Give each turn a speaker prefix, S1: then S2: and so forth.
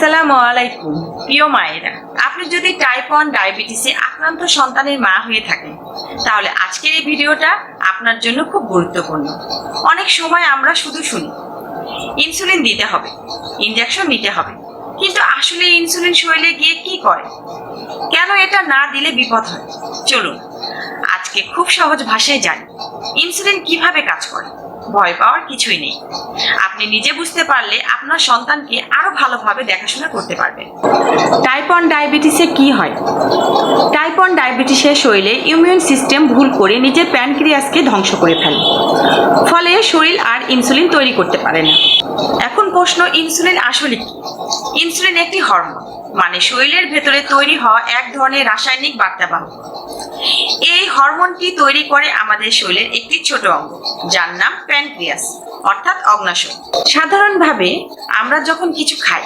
S1: আসসালামু আলাইকুম, প্রিয় মায়েরা। আপনি যদি টাইপ ওয়ান ডায়াবেটিসে আক্রান্ত সন্তানের মা হয়ে থাকেন, তাহলে আজকের এই ভিডিওটা আপনার জন্য খুব গুরুত্বপূর্ণ। অনেক সময় আমরা শুধু শুনি ইনসুলিন দিতে হবে ইনজেকশন নিতে হবে, কিন্তু আসলে ইনসুলিন শরীরে গিয়ে কি করে? কেন এটা না দিলে বিপদ হয়? চলুন আজকে খুব সহজ ভাষায় জানি। ইনসুলিন কীভাবে কাজ করে? ভয় পাওয়ার কিছুই নেই। আপনি নিজে বুঝতে পারলে আপনার সন্তানকে আরও ভালোভাবে দেখাশোনা করতে পারবেন। টাইপ ওয়ান ডায়াবেটিসে কি হয়? টাইপ ওয়ান ডায়াবেটিসের শরীরে ইমিউন সিস্টেম ভুল করে নিজের প্যানক্রিয়াসকে ধ্বংস করে ফেলে। ফলে শরীর আর ইনসুলিন তৈরি করতে পারে না। এখন প্রশ্ন ইনসুলিন আসলে কি? ইনসুলিন একটি হরমোন মানে শরীরের ভেতরে তৈরি হওয়া এক ধরনের রাসায়নিক বার্তাবাহক হরমোনটি তৈরি করে আমাদের শরীরের একটি ছোট অঙ্গ, যার নাম প্যানক্রিয়াস, অর্থাৎ অগ্নাশয়। সাধারণভাবে আমরা যখন কিছু খাই